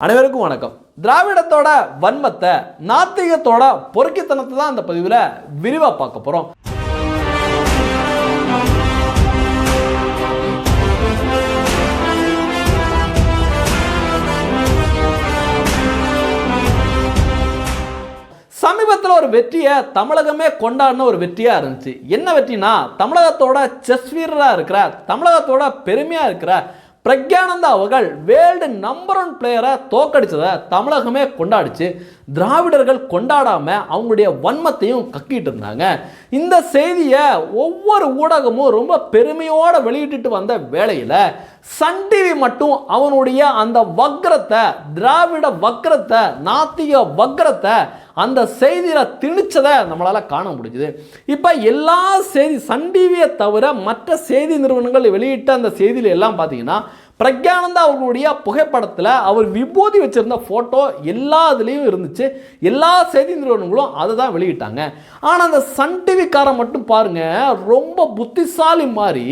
அனைவருக்கும் வணக்கம். திராவிடத்தோட வன்மத்தை நாத்திகத்தோட பொறுக்கித்தனத்தை தான் இந்த பதிவில் விரிவாக பார்க்க போகிறோம் சமீபத்தில் ஒரு வெற்றியை தமிழகமே கொண்டாடின ஒரு வெற்றியாக இருந்துச்சு. என்ன வெற்றினா தமிழகத்தோட செஸ் வீரராக இருக்கிற தமிழகத்தோட பெருமையாக இருக்கிற பிரக்யானந்தா அவர்கள் வேர்ல்டு நம்பர் ஒன் பிளேயரை தோக்கடிச்சதை தமிழகமே கொண்டாடிச்சு. திராவிடர்கள் கொண்டாடாமல் அவங்களுடைய வன்மத்தையும் கக்கிட்டு இருந்தாங்க. இந்த செய்தியை ஒவ்வொரு ஊடகமும் ரொம்ப பெருமையோடு வெளியிட்டுட்டு வந்த வேளையில் சன் டிவி மட்டும் அவனுடைய அந்த வக்ரத்தை திராவிட வக்ரத்தை நாத்திக வக்ரத்தை அந்த செய்தியில் திணிச்சதை நம்மளால் காண முடிஞ்சுது. இப்போ எல்லா செய்தி சன் டிவியை தவிர மற்ற செய்தி நிறுவனங்கள் வெளியிட்ட அந்த செய்தியில எல்லாம் பார்த்தீங்கன்னா பிரக்யானந்தா அவர்களுடைய புகைப்படத்தில் அவர் விபூதி வச்சுருந்த ஃபோட்டோ எல்லா இதுலேயும் இருந்துச்சு. எல்லா செய்தி நிறுவனங்களும் அதை தான் வெளியிட்டாங்க. ஆனால் அந்த சன் டிவிக்காரன் மட்டும் பாருங்கள் ரொம்ப புத்திசாலி மாதிரி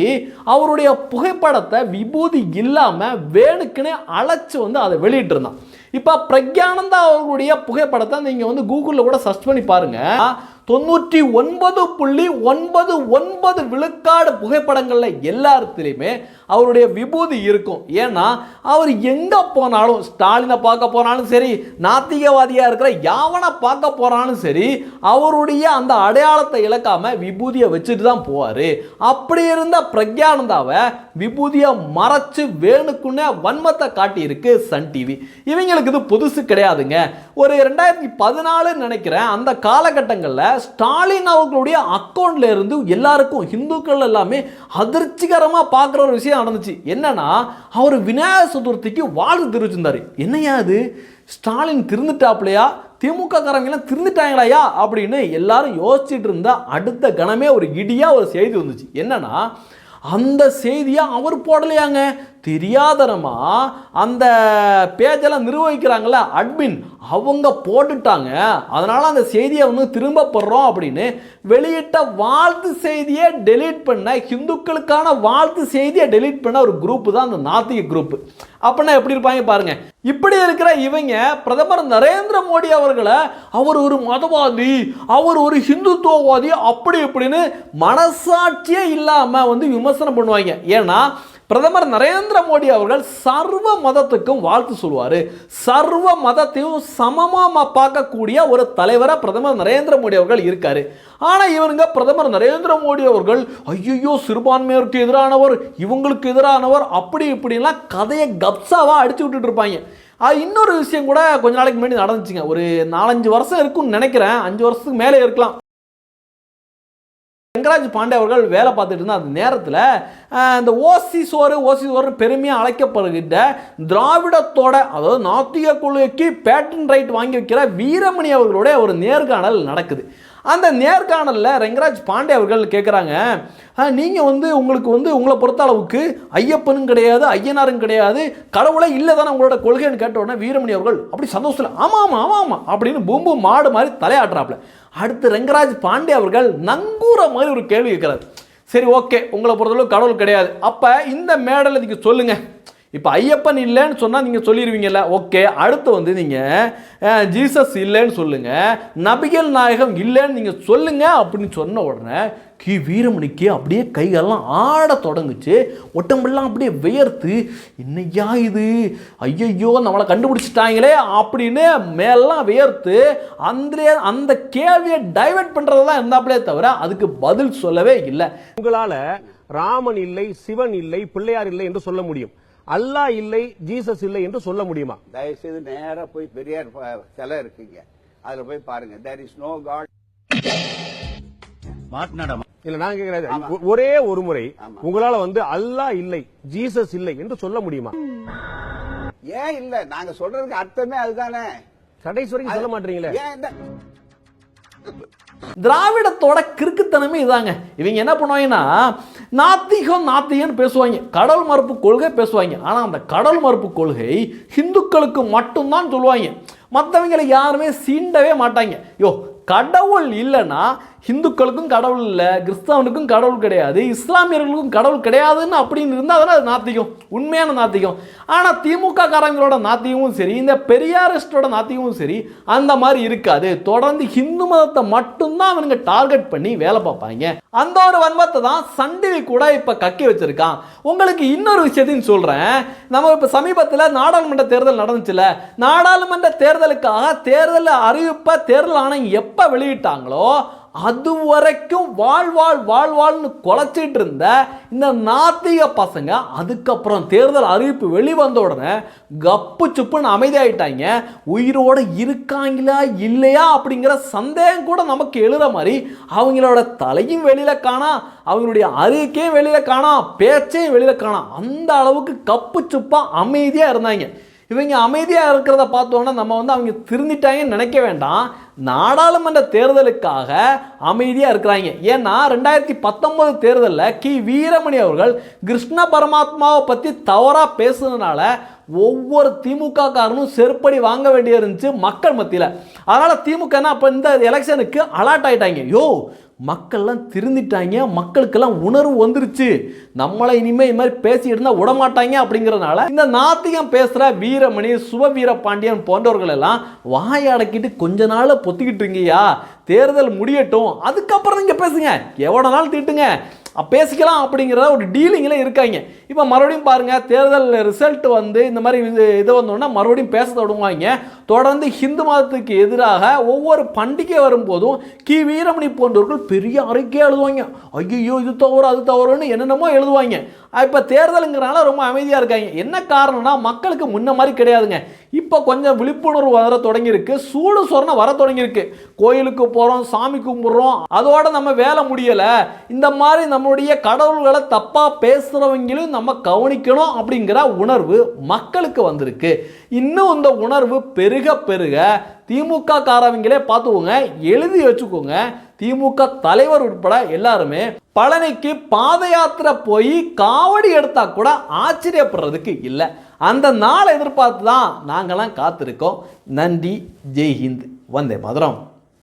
அவருடைய புகைப்படத்தை விபூதி இல்லாமல் வேணுக்குன்னே அழைச்சி வந்து அதை வெளியிட்டிருந்தான். இப்போ பிரக்யானந்தா அவர்களுடைய புகைப்படத்தை நீங்கள் வந்து கூகுளில் கூட சர்ச் பண்ணி பாருங்கள் தொண்ணூற்றி ஒன்பது புள்ளி ஒன்பது ஒன்பது விழுக்காடு புகைப்படங்களில் எல்லாத்துலேயுமே அவருடைய விபூதி இருக்கும். ஏன்னா அவர் எங்கே போனாலும் ஸ்டாலினை பார்க்க போனாலும் சரி நாத்திகவாதியாக இருக்கிற யாவனை பார்க்க போனாலும் சரி அவருடைய அந்த அடையாளத்தை இழக்காம விபூதியை வச்சுட்டு தான் போவார். அப்படி இருந்த பிரக்யானந்தாவை விபூதியை மறைச்சு வேணுக்குன்னே வன்மத்தை காட்டியிருக்கு சன் டிவி. இவங்களுக்கு இது புதுசு கிடையாதுங்க. ஒரு ரெண்டாயிரத்தி பதினாலுன்னு நினைக்கிறேன் அந்த காலகட்டங்களில் ஸ்டாலின் அவர்களுடைய அக்கௌண்ட்ல இருந்து எல்லாருக்கும் இந்துக்கள் எல்லாமே அதிர்ச்சிகரமாக பார்க்குற ஒரு விஷயம் நடந்துச்சு. என்னன்னா அவர் விநாயகர் சதுர்த்திக்கு வாழ்த்து தெரிவிச்சிருந்தாரு. என்னையா அது? ஸ்டாலின் திருந்துட்டாப்லையா? திமுக காரங்கெல்லாம் திருந்துட்டாங்களாயா அப்படின்னு எல்லாரும் யோசிச்சுட்டு இருந்தா அடுத்த கணமே ஒரு இடியா ஒரு செய்தி வந்துச்சு. என்னன்னா அந்த செய்தியை அவர் போடலையாங்க. தெரியாதனமா அந்த பேஜெல்லாம் நிர்வகிக்கிறாங்கள அட்மின் அவங்க போட்டுட்டாங்க. அதனால் அந்த செய்தியை வந்து திரும்ப போடுறோம் அப்படின்னு வெளியிட்ட வாழ்த்து செய்தியை டெலீட் பண்ண ஹிந்துக்களுக்கான வாழ்த்து செய்தியை டெலீட் பண்ண ஒரு குரூப் தான் அந்த நாத்திக குரூப் அப்படின்னா எப்படி இருப்பாங்க பாருங்க. இப்படி இருக்கிற இவங்க பிரதமர் நரேந்திர மோடி அவர்களை அவர் ஒரு மதவாதி அவர் ஒரு ஹிந்துத்துவவாதி அப்படி இப்படின்னு மனசாட்சியே இல்லாமல் வந்து விமர்சனம் பண்ணுவாங்க. ஏன்னா பிரதமர் நரேந்திர மோடி அவர்கள் சர்வ மதத்துக்கும் வாழ்த்து சொல்வார் சர்வ மதத்தையும் சமமாக பார்க்கக்கூடிய ஒரு தலைவராக பிரதமர் நரேந்திர மோடி அவர்கள் இருக்கார். ஆனால் இவனுங்க பிரதமர் நரேந்திர மோடி அவர்கள் ஐயோ சிறுபான்மையோருக்கு எதிரானவர் இவங்களுக்கு எதிரானவர் அப்படி இப்படிலாம் கதையை கப்சாவாக அடிச்சு விட்டுட்டு இருப்பாங்க. அது இன்னொரு விஷயம் கூட கொஞ்ச நாளைக்கு முன்னாடி நடந்துச்சுங்க. ஒரு நாலஞ்சு வருஷம் இருக்கும்னு நினைக்கிறேன். அஞ்சு வருஷத்துக்கு மேலே இருக்கலாம். வெங்கராஜ் பாண்டே அவர்கள் வேலை பார்த்துட்டு இருந்த அந்த நேரத்தில் இந்த ஓசி சோறு ஓசி சோறு பெருமையாக அழைக்கப்படுகின்ற திராவிடத்தோட அதாவது நாத்திக குழுக்கு பேட்டன் ரைட் வாங்கி வைக்கிற வீரமணி அவர்களுடைய ஒரு நேர்காணல் நடக்குது. அந்த நேர்காணலில் ரெங்கராஜ் பாண்டே அவர்கள் கேட்குறாங்க நீங்கள் வந்து உங்களுக்கு வந்து உங்களை பொறுத்த அளவுக்கு ஐயப்பனும் கிடையாது ஐயனாரும் கிடையாது கடவுளே இல்லை தானே உங்களோட கொள்கைன்னு கேட்ட உடனே வீரமணி அவர்கள் அப்படி சந்தோஷத்தில் ஆமாம் ஆமாம் ஆமாம் ஆமாம் அப்படின்னு பூம்பு மாடு மாதிரி தலையாட்டுறாப்புல. அடுத்து ரெங்கராஜ் பாண்டே அவர்கள் நங்கூர மாதிரி ஒரு கேள்வி கேட்குறாரு சரி ஓகே உங்களை பொறுத்தளவு கடவுள் கிடையாது. அப்போ இந்த மேடலை நீங்கள் சொல்லுங்கள் இப்போ ஐயப்பன் இல்லைன்னு சொன்னால் நீங்கள் சொல்லிடுவீங்கல்ல ஓகே அடுத்து வந்து நீங்கள் ஜீசஸ் இல்லைன்னு சொல்லுங்கள் நபிகள் நாயகம் இல்லைன்னு நீங்கள் சொல்லுங்கள் அப்படின்னு சொன்ன உடனே கி வீரமணிக்கு அப்படியே கைகள்லாம் ஆட தொடங்குச்சு. ஒட்டம்பெல்லாம் அப்படியே வியர்த்து என்னையா இது? ஐயையோ நம்மளை கண்டுபிடிச்சிட்டாங்களே அப்படின்னு மேலாம் வியர்த்து அந்த அந்த கேள்வியை டைவெர்ட் பண்ணுறது தான் இருந்தாப்புலே தவிர அதுக்கு பதில் சொல்லவே இல்லை. உங்களால் ராமன் இல்லை சிவன் இல்லை பிள்ளையார் இல்லை என்று சொல்ல முடியும். அல்லாஹ் இல்லை ஜீசஸ் இல்லை என்று சொல்ல முடியுமா? தயவுசெய்து நேரா போய் பெரியார் சிலை இருக்குங்க. அதுல போய் பாருங்க. தேர் இஸ் நோ காட் இல்ல நான் கேக்குறேன். ஒரே ஒரு முறை. உங்களால வந்து அல்லாஹ் இல்லை ஜீசஸ் இல்லை என்று சொல்ல முடியுமா? ஏன் இல்ல? நாங்க சொல்றதுக்கு அர்த்தமே அதுதானே. கடைசி வரைக்கும் சொல்ல மாட்டீங்களே? ஏன் இந்த திராவிடத்தோட கிறுக்குத்தனமே இதாங்க. இவங்க என்ன பண்ணுவாங்கன்னா நாத்திகம் நாத்திகன்னு பேசுவாங்க. கடல் மறுப்பு கொள்கை பேசுவாங்க. ஆனால் அந்த கடல் மறுப்பு கொள்கை ஹிந்துக்களுக்கு மட்டும்தான் சொல்லுவாங்க. மற்றவங்களை யாருமே சீண்டவே மாட்டாங்க. யோ கடவுள் இல்லைன்னா ஹிந்துக்களுக்கும் கடவுள் இல்லை கிறிஸ்தவனுக்கும் கடவுள் கிடையாது இஸ்லாமியர்களுக்கும் கடவுள் கிடையாதுன்னு அப்படின்னு இருந்தால் தானே அது நாத்திகம் உண்மையான நாத்திகம். ஆனால் திமுக காரங்களோட நாத்திகமும் சரி இந்த பெரியாரிஸ்டோட நாத்திகமும் சரி அந்த மாதிரி இருக்காது. தொடர்ந்து ஹிந்து மதத்தை மட்டும்தான் அவனுங்க டார்கெட் பண்ணி வேலை பார்ப்பாங்க. அந்த ஒரு வன்மத்தை தான் சண்டில் கூட இப்போ கக்கி வச்சிருக்கான். உங்களுக்கு இன்னொரு விஷயத்தையும் சொல்கிறேன் நம்ம இப்போ சமீபத்தில் நாடாளுமன்ற தேர்தல் நடந்துச்சுல நாடாளுமன்ற தேர்தலுக்காக தேர்தல் அறிவிப்பை தேர்தல் ஆணையம் எப்போ வெளியிட்டாங்களோ அது வரைக்கும் வாழ்வாள் வாழ்வாள்னு குலைச்சிட்டு இருந்த இந்த நாத்திக பசங்க அதுக்கப்புறம் தேர்தல் அறிவிப்பு வெளிவந்த உடனே கப்பு சுப்புன்னு அமைதியாயிட்டாங்க. உயிரோட இருக்காங்களா இல்லையா அப்படிங்கிற சந்தேகம் கூட நமக்கு எழுத மாதிரி அவங்களோட தலையும் வெளியில் காணா அவங்களுடைய அறிக்கையும் வெளியில் காணா பேச்சையும் வெளியில் காணா. அந்த அளவுக்கு கப்பு சுப்பாக அமைதியாக இருந்தாங்க. இவங்க அமைதியாக இருக்கிறத பார்த்தோன்னா நம்ம வந்து அவங்க திருந்திட்டாங்கன்னு நினைக்க வேண்டாம். நாடாளுமன்ற தேர்தலுக்காக அமைதியாக இருக்கிறாங்க. ஏன்னா ரெண்டாயிரத்தி பத்தொன்பது தேர்தலில் கி. வீரமணி அவர்கள் கிருஷ்ண பரமாத்மாவை பற்றி தவறாக பேசுனதுனால ஒவ்வொரு திமுக காரனும் செருப்படி வாங்க வேண்டியிருந்துச்சு மக்கள் மத்தியில். அதனால் திமுக என்ன அப்போ இந்த எலெக்ஷனுக்கு அலர்ட் ஆயிட்டாங்க. யோ மக்கள்லாம் திருந்திட்டாங்க மக்களுக்கெல்லாம் உணர்வு வந்துருச்சு. நம்மளை இனிமேல் இது மாதிரி பேசிட்டு இருந்தால் விடமாட்டாங்க அப்படிங்கிறதுனால இந்த நாத்திகம் பேசுகிற வீரமணி சுப பாண்டியன் போன்றவர்கள் எல்லாம் வாய் அடக்கிட்டு கொஞ்ச நாள் பொத்திக்கிட்டு இருங்கய்யா தேர்தல் முடியட்டும். அதுக்கப்புறம் நீங்கள் பேசுங்க. எவ்வளோ நாள் திட்டுங்க. பேசிக்கலாம் அப்படிங்கிற ஒரு டீலிங்கில் இருக்காங்க. இப்போ மறுபடியும் பாருங்கள் தேர்தல் ரிசல்ட் வந்து இந்த மாதிரி இது இது வந்தோடனே மறுபடியும் பேச தொடங்குவாங்க. தொடர்ந்து ஹிந்து மதத்துக்கு எதிராக ஒவ்வொரு பண்டிகை வரும்போதும் கி. வீரமணி போன்றவர்கள் பெரிய அறிக்கையாக எழுதுவாங்க. ஐயோ இது தவறு அது தவறுன்னு என்னென்னமோ எழுதுவாங்க. இப்போ தேர்தலுங்கிறனால ரொம்ப அமைதியாக இருக்காங்க. என்ன காரணம்னா மக்களுக்கு முன்ன மாதிரி கிடையாதுங்க. இப்போ கொஞ்சம் விழிப்புணர்வு வர தொடங்கியிருக்கு. சூடு சொரணம் வர தொடங்கியிருக்கு. கோயிலுக்கு போகிறோம் சாமி கும்பிட்றோம். அதோட நம்ம வேலை முடியலை. இந்த மாதிரி நம்மளுடைய கடவுள்களை தப்பாக பேசுகிறவங்களையும் நம்ம கவனிக்கணும் அப்படிங்கிற உணர்வு மக்களுக்கு வந்திருக்கு. இன்னும் இந்த உணர்வு பெருக பெருக திமுக காரவங்களே பார்த்துக்கோங்க எழுதி வச்சுக்கோங்க. திமுக தலைவர் உட்பட எல்லாருமே பழனிக்கு பாத யாத்திரை போய் காவடி எடுத்தா கூட ஆச்சரியப்படுறதுக்கு இல்லை. அந்த நாளை எதிர்பார்த்து தான் நாங்களாம் காத்திருக்கோம். நன்றி. ஜெய்ஹிந்த். வந்தே மதுரம்.